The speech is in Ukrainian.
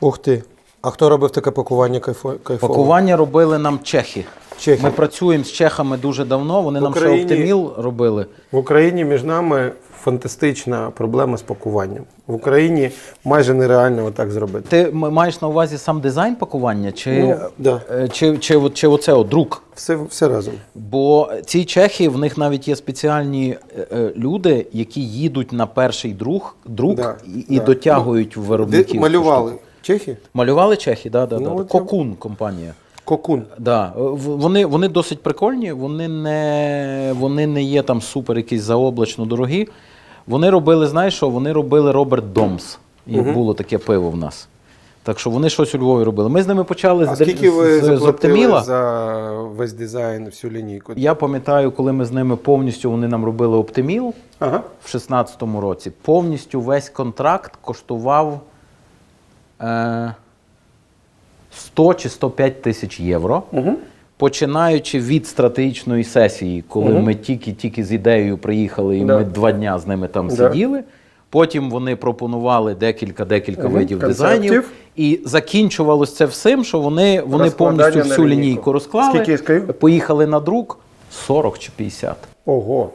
Ух ти. А хто робив таке пакування кайфо- кайфове? Пакування робили нам чехи. Чехи. Ми працюємо з чехами дуже давно. Вони В нам Україні- ще Оптиміл робили. В Україні між нами фантастична проблема з пакуванням. В Україні майже нереально отак зробити. Ти м- маєш на увазі сам дизайн пакування, чи, Ну, да. е, чи, чи, от- чи оце от, друк? Все, все разом. Бо ці чехи, в них навіть є спеціальні е, е, люди, які їдуть на перший друк, друк Да, і, і да. дотягують в Де виробників. малювали? Чехи? Малювали чехи, да, да, Ну, да. от я- Кокун компанія. Кокун. Да. В- Вони, вони досить прикольні, вони не, вони не є там супер якісь заоблачно дорогі. Вони робили, знаєш що? Вони робили Роберт Домс. Як було таке пиво в нас. Так що вони щось у Львові робили. Ми з ними почали А з, скільки ви з, з заплатили Оптиміла. за весь дизайн, всю лінійку? Я пам'ятаю, коли ми з ними повністю вони нам робили Оптиміл Ага. в 16-му році. Повністю весь контракт коштував е, 100 чи 105 тисяч євро. Угу. Починаючи від стратегічної сесії, коли Мгм. ми тільки-тільки з ідеєю приїхали, і Да. ми два дня з ними там Да. сиділи. Потім вони пропонували декілька-декілька Мгм. видів Концептів. дизайнів. І закінчувалось це всім, що вони, вони повністю всю лінійку. лінійку розклали, Скільки поїхали на друк 40 чи 50. Ого.